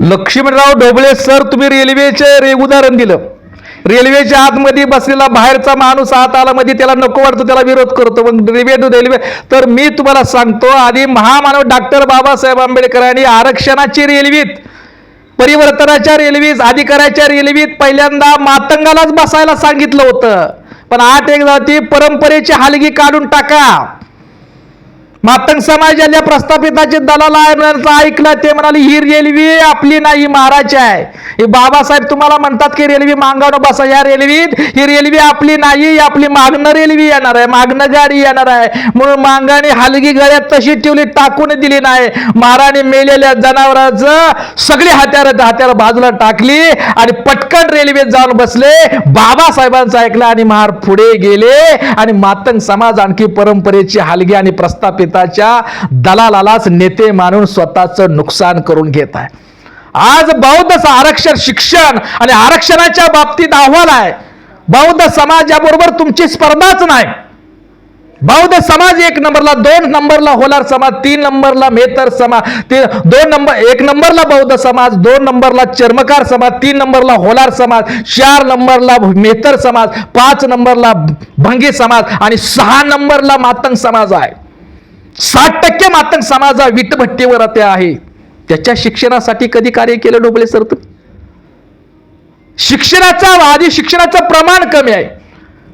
लक्ष्मीराव Dhoble sir तुम्ही रेल्वेचे रे उदाहरण दिलं. रेल्वेच्या आतमध्ये बसलेला बाहेरचा माणूस आत आला मध्ये त्याला नको वाटतो त्याला विरोध करतो. मग रेल्वे टू रेल्वे तर मी तुम्हाला सांगतो आधी महामानव डॉक्टर बाबासाहेब आंबेडकरांनी आरक्षणाची रेल्वेत परिवर्तनाच्या रेल्वेत अधिकाऱ्याच्या रेल्वेत पहिल्यांदा मातंगालाच बसायला सांगितलं होतं. पण आठ एक जाती परंपरेची हालगी काढून टाका. मातंग समाजाला प्रस्थापिताचे दलाल आहे ऐकलं ते म्हणाले ही रेल्वे आपली नाही महाराज आहे. हे बाबासाहेब तुम्हाला म्हणतात की रेल्वे मागावं बसा या रेल्वेत ही रेल्वे आपली नाही आपली मागणं रेल्वे येणार आहे मागणं गाडी येणार आहे. म्हणून मांगाने हलगी गळ्यात तशी ठेवली टाकून दिली नाही. महाराणी मेलेल्या जनावरांचं सगळी हत्यार हत्यार बाजूला टाकली आणि पटकन रेल्वेत जाऊन बसले. बाबासाहेबांचं ऐकलं आणि महार पुढे गेले. आणि मातंग समाज आणखी परंपरेची हलगी आणि प्रस्थापिताच्या दलालालाच नेते मानून स्वतःचं नुकसान करून घेत आहे. आज बौद्ध आरक्षण शिक्षण आणि आरक्षणाच्या बाबतीत अहवाल आहे. बौद्ध समाजाबरोबर तुमची स्पर्धाच नाही. बौद्ध समाज एक नंबरला दोन नंबरला होलार समाज तीन नंबरला मेतर समाज ते दोन नंबर एक नंबरला बौद्ध समाज दोन नंबरला चर्मकार समाज तीन नंबरला होलार समाज चार नंबरला मेतर समाज पाच नंबरला भंगी समाज आणि सहा नंबरला मातंग समाज आहे. साठ टक्के मातंग समाज हा विटभट्टीवर ते आहे. त्याच्या शिक्षणासाठी कधी कार्य केलं डोबळे सर तुम्ही शिक्षणाचा आधी शिक्षणाचं प्रमाण कमी आहे.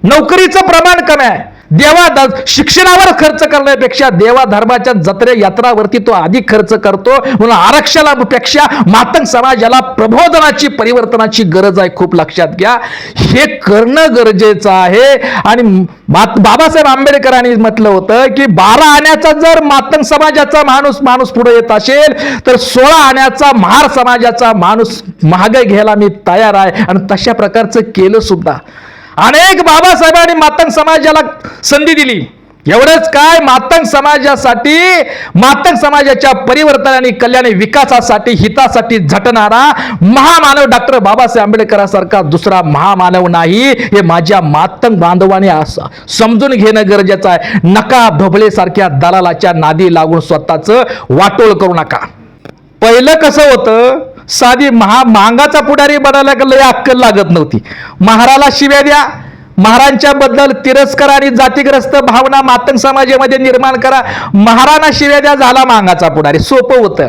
नोकरीचं प्रमाण कमी आहे. देवा द- शिक्षणावर खर्च करण्यापेक्षा देवा धर्माच्या जत्रे यात्रावरती तो अधिक खर्च करतो. म्हणून आरक्षणापेक्षा मातंग समाजाला प्रबोधनाची परिवर्तनाची गरज आहे खूप लक्षात घ्या. हे करणं गरजेचं आहे. आणि बाबासाहेब आंबेडकरांनी म्हटलं होतं की बारा आण्याचा जर मातंग समाजाचा माणूस माणूस पुढे येत असेल तर सोळा आण्याचा महार समाजाचा माणूस महागाई घ्यायला मी तयार आहे. आणि तशा प्रकारचं केलं सुद्धा. अनेक बाबासाहेबांनी मातंग समाजाला संधी दिली. एवढंच काय? मातंग समाजासाठी मातंग समाजाच्या परिवर्तन आणि कल्याण विकासासाठी हितासाठी झटणारा महामानव डॉक्टर बाबासाहेब आंबेडकरांसारखा दुसरा महामानव नाही. हे माझ्या मातंग बांधवाने समजून घेणं गरजेचं आहे. नका भबलेसारख्या दलालाच्या नादी लागून स्वतःचं वाटोळ करू नका. पहिलं कसं होतं? साधी महा मांगाचा पुढारी बनायला लय अक्कल लागत नव्हती. महाराला शिव्या द्या. महारांच्या बद्दल तिरस्कार आणि जातीग्रस्त भावना मातंग समाजामध्ये निर्माण करा. महाराणा शिव्या द्या झाला मांगाचा पुढारी. सोपं होतं.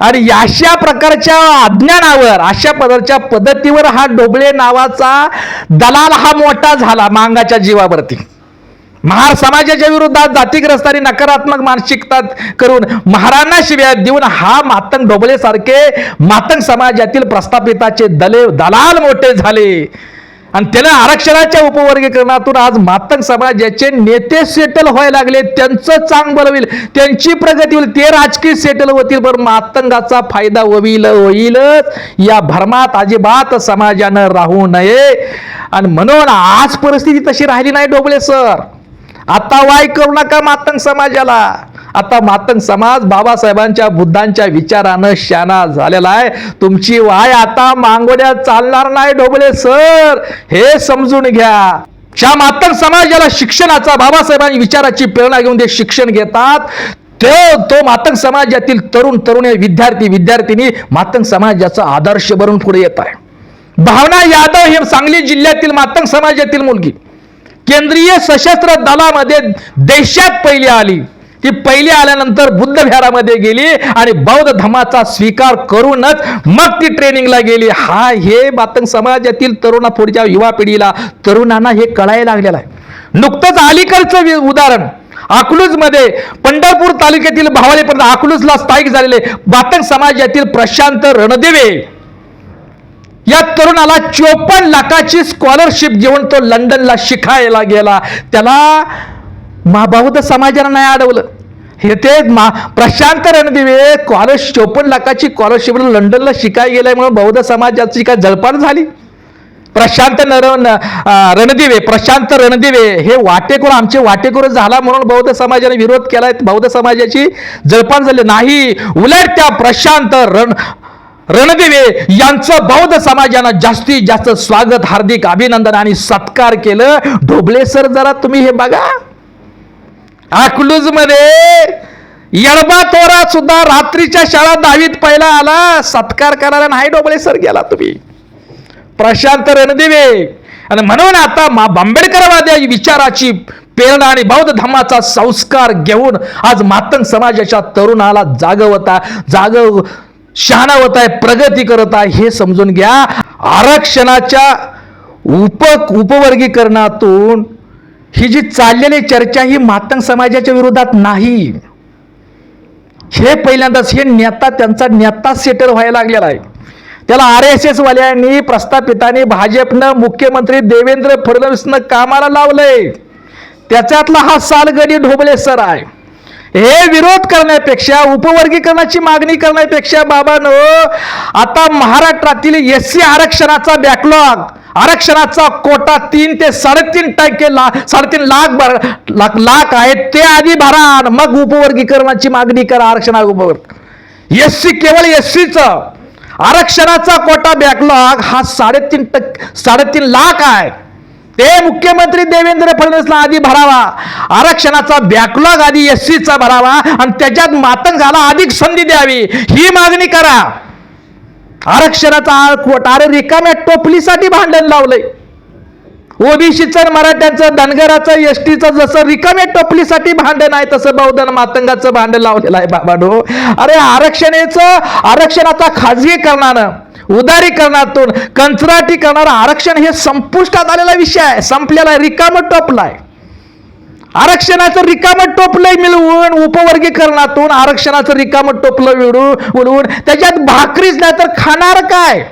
आणि अशा प्रकारच्या अज्ञानावर अशा प्रकारच्या पद्धतीवर हा डोबळे नावाचा दलाल हा मोठा झाला मांगाच्या जीवावरती. महार समाजाच्या विरोधात जातीग्रस्तांनी नकारात्मक मानसिकता करून महारांना शिव्या देऊन हा मातंग ढोबळेसारखे मातंग समाजातील प्रस्थापिताचे दले दलाल मोठे झाले. आणि त्यानं आरक्षणाच्या उपवर्गीकरणातून आज मातंग समाजाचे नेते सेटल व्हायला लागले. त्यांचं चांग होईल त्यांची प्रगती होईल ते राजकीय सेटल होतील पण मातंगाचा फायदा होईल होईलच. या भरमात अजिबात समाजानं राहू नये. आणि म्हणून आज परिस्थिती तशी राहिली नाही डोबळे सर. आता वाय करू नका मातंग समाजाला. आता मातंग समाज बाबासाहेबांच्या बुद्धांच्या विचारानं शाना झालेला आहे. तुमची वाय आता मांगोड्यात चालणार नाही डोबले सर. हे समजून घ्या. ज्या मातंग समाजाला शिक्षणाचा बाबासाहेबांनी विचाराची प्रेरणा घेऊन ते शिक्षण घेतात तो तो मातंग समाजातील तरुण तरुणी विद्यार्थी विद्यार्थिनी मातंग समाजाचा आदर्श बनून पुढे येत आहे. भावना यादव हे सांगली जिल्ह्यातील मातंग समाजातील मुलगी. केंद्रीय सशस्त्र दलामध्ये देशात पहिली आली. ती पहिली आल्यानंतर बुद्ध विहारामध्ये गेली आणि बौद्ध धर्माचा स्वीकार करूनच मग ती ट्रेनिंगला गेली. हा हे मातंग समाजातील तरुणा पुढच्या युवा पिढीला तरुणांना हे कळायला लागलेलं आहे. नुकतंच अलीकडचं वि- उदाहरण अकलूजमध्ये पंढरपूर तालुक्यातील भावालीपर्यंत अकलूजला स्थायिक झालेले मातंग समाजातील प्रशांत रणदेवे. या तरुणाला चोपन्न लाखाची स्कॉलरशिप घेऊन तो लंडनला शिकायला गेला. त्याला महाबौद्ध समाजानं नाही अडवलं. हे ते मा प्रशांत रणदिवे कॉलर चोपन्न लाखाची स्कॉलरशिप लंडनला शिकाय गेलाय म्हणून बौद्ध समाजाची काय जळपान झाली? प्रशांत नर रणदिवे प्रशांत रणदिवे हे वाटेकोर आमचे वाटेकोर झाला म्हणून बौद्ध समाजाने विरोध केलाय. बौद्ध समाजाची जळपान झाली. नाही उलट त्या प्रशांत रण रणदिवे यांचं बौद्ध समाजानं जास्तीत जास्त स्वागत हार्दिक अभिनंदन आणि सत्कार केलं. ढोबळे सर जरा तुम्ही हे बघा. अकलूजमध्ये यडबा तोरा सुद्धा रात्रीच्या शाळा दहावीत पहिला आला. सत्कार करायला नाही डोबळे सर गेला तुम्ही. प्रशांत रणदिवे. आणि म्हणून आता मा आंबेडकरवादी विचाराची प्रेरणा आणि बौद्ध धर्माचा संस्कार घेऊन आज मातंग समाजाच्या तरुणाला जागवता शहाणा शहाणावत आहे प्रगती करत आहे हे समजून घ्या. आरक्षणाच्या उप उपवर्गीकरणातून ही जी चाललेली चर्चा ही मातंग समाजाच्या विरोधात नाही. हे पहिल्यांदाच हे नेता त्यांचा नेता सेटल व्हायला लागलेला आहे. त्याला आर एस एस वाल्यांनी प्रस्थापितांनी भाजपनं मुख्यमंत्री देवेंद्र फडणवीसनं कामाला लावलंय. त्याच्यातला हा सालगडी ढोबळे सर आहे. हे विरोध करण्यापेक्षा उपवर्गीकरणाची मागणी करण्यापेक्षा बाबानो आता महाराष्ट्रातील एस सी आरक्षणाचा बॅकलॉग आरक्षणाचा कोटा तीन ते साडेतीन टक्के ला साडेतीन लाख भर लाख लाख आहेत. ते आधी भरा मग उपवर्गीकरणाची मागणी करा आरक्षणा उपवर्ग एस सी केवळ एस सीचं आरक्षणाचा कोटा बॅकलॉग हा साडेतीन टक्के साडेतीन लाख आहे. ते मुख्यमंत्री देवेंद्र फडणवीसला आधी भरावा. आरक्षणाचा बॅकलॉग आधी एस सीचा भरावा आणि त्याच्यात मातंगाला अधिक संधी द्यावी. ही मागणी करा. आरक्षणाचा कोटा अरे रिकाम्या टोपलीसाठी भांडण लावलंय. ओबीसीचं मराठ्यांचं धनगराचं एस टीचं जसं रिकाम्या टोपलीसाठी भांडण आहे तसं बहुधन मातंगाचं भांडण लावलेलं आहे बाबाडो अरे आरक्षणाचं आरक्षणाचा खाजगीकरणानं उदारीकरणातून कंत्राटी करणारं आरक्षण हे संपुष्टात आलेला विषय आहे संपलेला रिकाम टोपलाय आरक्षणाचं रिकामं टोपलंय मिळवून उपवर्गीकरणातून आरक्षणाचं रिकामं टोपलं मिळवून उडवून त्याच्यात भाकरीच नाही तर खाणार काय?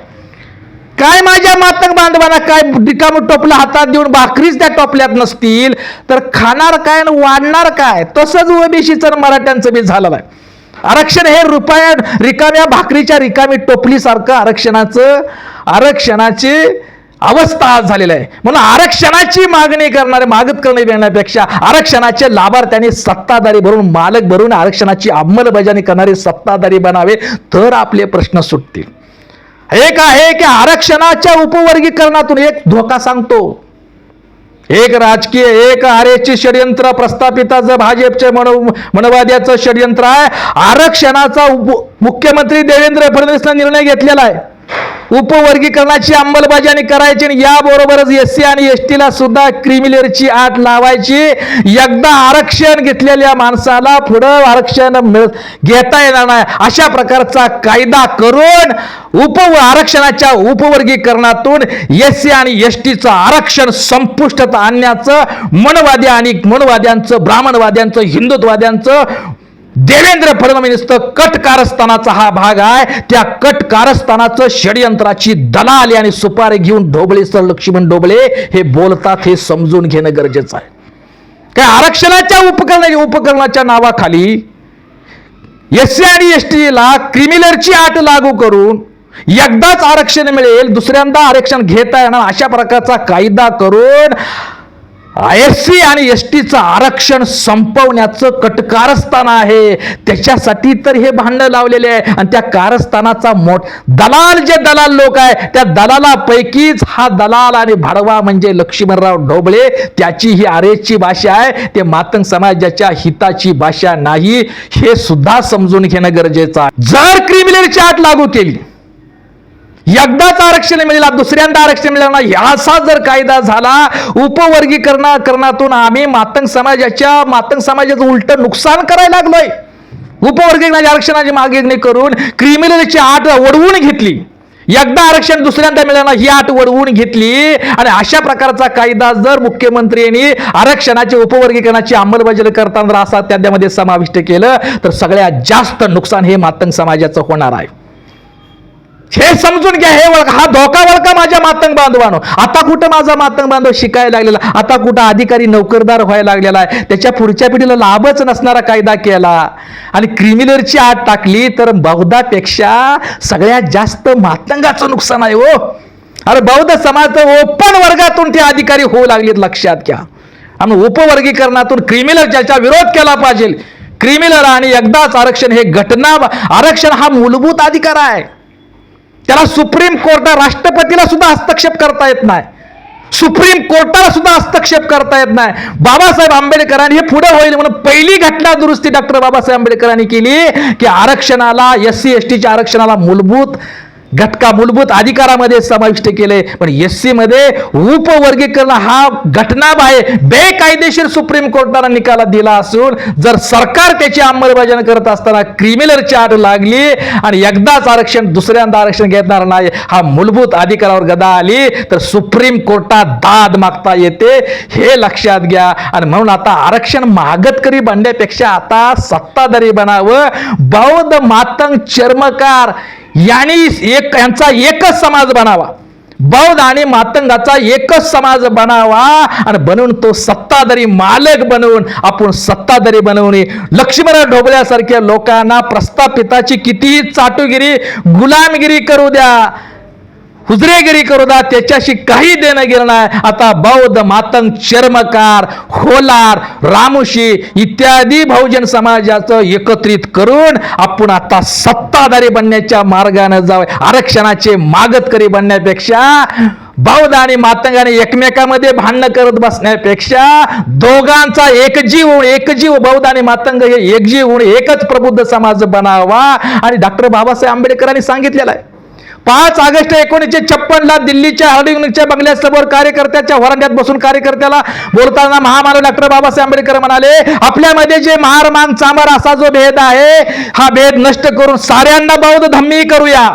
काय माझ्या मातक बांधवांना काय रिकामं टोपला हातात देऊन भाकरीच त्या टोपल्यात नसतील? तर खाणार काय आणि वाढणार काय? तसंच ओबीसीचं मराठ्यांचं बी झालेलं आहे. आरक्षण हे रुपया रिकाम्या भाकरीच्या रिकामी टोपलीसारखं आरक्षणाचं आरक्षणाची अवस्था आज झालेली आहे. म्हणून आरक्षणाची मागणी करणारे मागत करणे येण्यापेक्षा आरक्षणाचे लाभार्थ्यांनी सत्ताधारी भरून मालक भरून आरक्षणाची अंमलबजावणी करणारे सत्ताधारी बनावे तर आपले प्रश्न सुटतील. एक आहे की आरक्षणाच्या उपवर्गीकरणातून एक धोका सांगतो. एक राजकीय एक आरेची षडयंत्र प्रस्थापिताचं भाजपचे मनो मनवाद्याचं षडयंत्र आहे. आरक्षणाचा उप मुख्यमंत्री देवेंद्र फडणवीसला निर्णय घेतलेला आहे. उपवर्गीकरणाची अंमलबजावणी करायची आणि याबरोबरच एस सी आणि एस टीला सुद्धा क्रिमिलेअरची आट लावायची. एकदा आरक्षण घेतलेल्या माणसाला पुढं आरक्षण मिळ घेता येणार नाही. अशा प्रकारचा कायदा करून उप आरक्षणाच्या उपवर्गीकरणातून एस सी आणि एस टीचं आरक्षण संपुष्टात आणण्याचं मनवादी आणि मनवाद्यांचं ब्राह्मणवाद्यांचं हिंदुत्ववाद्यांचं देवेंद्र फडणवीस कट कारस्थानाचा हा भाग आहे. त्या कट कारस्थानाचं षडयंत्राची दलाली आणि सुपारी घेऊन ढोबळे सर लक्ष्मण ढोबळे हे बोलतात हे समजून घेणं गरजेचं आहे. काय आरक्षणाच्या उपकरण उपकरणाच्या नावाखाली एस सी आणि एस टीला क्रिमिनलची आट लागू करून एकदाच आरक्षण मिळेल दुसऱ्यांदा आरक्षण घेता येणार अशा प्रकारचा कायदा करून एस सी आणि एस टीचं आरक्षण संपवण्याचं कटकारस्थान आहे. त्याच्यासाठी तर हे भांडण लावलेले आहे. आणि त्या कारस्थानाचा मोठ दलाल जे दलाल लोक आहे त्या दलालापैकीच हा दलाल आणि भाडवा म्हणजे लक्ष्मणराव ढोबळे त्याची ही आरेची भाषा आहे. ते मातंग समाजाच्या हिताची भाषा नाही. हे सुद्धा समजून घेणं गरजेचं आहे. जर क्रिमिनलची आट लागू केली एकदाच आरक्षण मिळेल दुसऱ्यांदा आरक्षण मिळणार असा जर कायदा झाला उपवर्गीकरणा करणातून आम्ही मातंग समाजाच्या मातंग समाजाचं उलट नुकसान करायला लागलोय. उपवर्गीकरणाच्या आरक्षणाची मागणी करून क्रिमिनलची आट वडवून घेतली. एकदा आरक्षण दुसऱ्यांदा मिळालं ही आट वडवून घेतली. आणि अशा प्रकारचा कायदा जर मुख्यमंत्र्यांनी आरक्षणाची उपवर्गीकरणाची अंमलबजावणी करताना जर असा त्यामध्ये समाविष्ट केलं तर सगळ्यात जास्त नुकसान हे मातंग समाजाचं होणार आहे. हे समजून घ्या हे वळखा हा धोका वळखा माझ्या मातंग बांधवानो. आता कुठं माझा मातंग बांधव शिकायला लागलेला? आता कुठं अधिकारी नोकरदार व्हायला लागलेला आहे? त्याच्या पुढच्या पिढीला लाभच नसणारा कायदा केला. आणि क्रिमिनलची आत टाकली तर बौद्धापेक्षा सगळ्यात जास्त मातंगाचं नुकसान आहे हो. अरे बौद्ध समाज ओपन वर्गातून ते अधिकारी होऊ लागलेत लक्षात घ्या. आणि उपवर्गीकरणातून क्रिमिनल ज्याचा विरोध केला पाहिजे. क्रिमिनल आणि एकदाच आरक्षण हे घटना आरक्षण हा मूलभूत अधिकार आहे. त्याला सुप्रीम कोर्टा राष्ट्रपतीला सुद्धा हस्तक्षेप करता येत नाही. सुप्रीम कोर्टाला सुद्धा हस्तक्षेप करता येत नाही. बाबासाहेब आंबेडकरांनी हे पुढे होईल म्हणून पहिली घटना दुरुस्ती डॉक्टर बाबासाहेब आंबेडकरांनी केली की आरक्षणाला एस सी एस टीच्या आरक्षणाला मूलभूत घटका मूलभूत अधिकारामध्ये समाविष्ट केले. पण एस सी मध्ये उपवर्गीकरण हा घटनाबाह्य बेकायदेशीर सुप्रीम कोर्टाने निकाला दिला असून जर सरकार त्याची अंमलबजावणी करत असताना क्रिमिनल चार्ज लागली आणि एकदाच आरक्षण दुसऱ्यांदा आरक्षण घेणार नाही हा मूलभूत अधिकारावर गदा आली तर सुप्रीम कोर्टात दाद मागता येते. हे लक्षात घ्या. आणि म्हणून आता आरक्षण मागतकरी बनण्यापेक्षा आता सत्ताधारी बनावं. बौद्ध मातंग चर्मकार यांनी एक यांचा एकच समाज बनावा. बौद्ध आणि मातंगाचा एकच समाज बनावा आणि बनवून तो सत्ताधारी मालक बनवून आपण सत्ताधारी बनवणे. लक्ष्मण ढोबल्यासारख्या लोकांना प्रस्थापिताची कितीही चाटुगिरी गुलामगिरी करू द्या. हुजरेगिरी करू दा त्याच्याशी काही देणं गेलं नाही. आता बौद्ध मातंग चर्मकार होलार रामुशी इत्यादी बहुजन समाजाचं एकत्रित करून आपण आता सत्ताधारी बनण्याच्या मार्गाने जावे. आरक्षणाचे मागतकरी बनण्यापेक्षा बौद्ध आणि मातंगाने एकमेकामध्ये भांडणं करत बसण्यापेक्षा दोघांचा एकजीव होऊन एकजीव बौद्ध आणि मातंग हे एकजीव होऊन एकच प्रबुद्ध समाज बनावा. आणि डॉक्टर बाबासाहेब आंबेडकरांनी सांगितलेलं आहे. पाच ऑगस्ट एकोणीसशे छप्पन ला दिल्लीच्या हार्डिंगच्या बंगल्यासमोर कार्यकर्त्याच्या वरांड्यात बसून कार्यकर्त्याला बोलताना महामानव डॉक्टर बाबासाहेब आंबेडकर म्हणाले आपल्यामध्ये जे महार मान चांबर असा जो भेद आहे हा भेद नष्ट करून साऱ्यांना बौद्ध धम्मी करूया.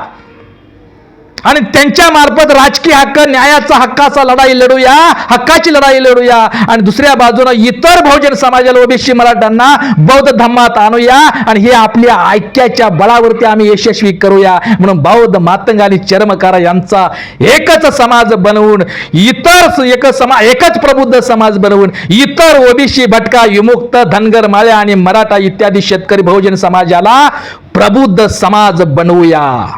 आणि त्यांच्या मार्फत राजकीय हक्क न्यायाचा हक्काचा लढाई लढूया हक्काची लढाई लढूया. आणि दुसऱ्या बाजूनं इतर बहुजन समाजाला ओबीसी मराठ्यांना बौद्ध धम्मात आणूया. आणि हे आपल्या ऐक्याच्या बळावरती आम्ही यशस्वी करूया. म्हणून बौद्ध मातंग आणि चर्मकार यांचा एकच समाज बनवून इतर एक समा एकच प्रबुद्ध समाज बनवून इतर ओबीसी भटका विमुक्त धनगर माळ्या आणि मराठा इत्यादी शेतकरी बहुजन समाजाला प्रबुद्ध समाज बनवूया.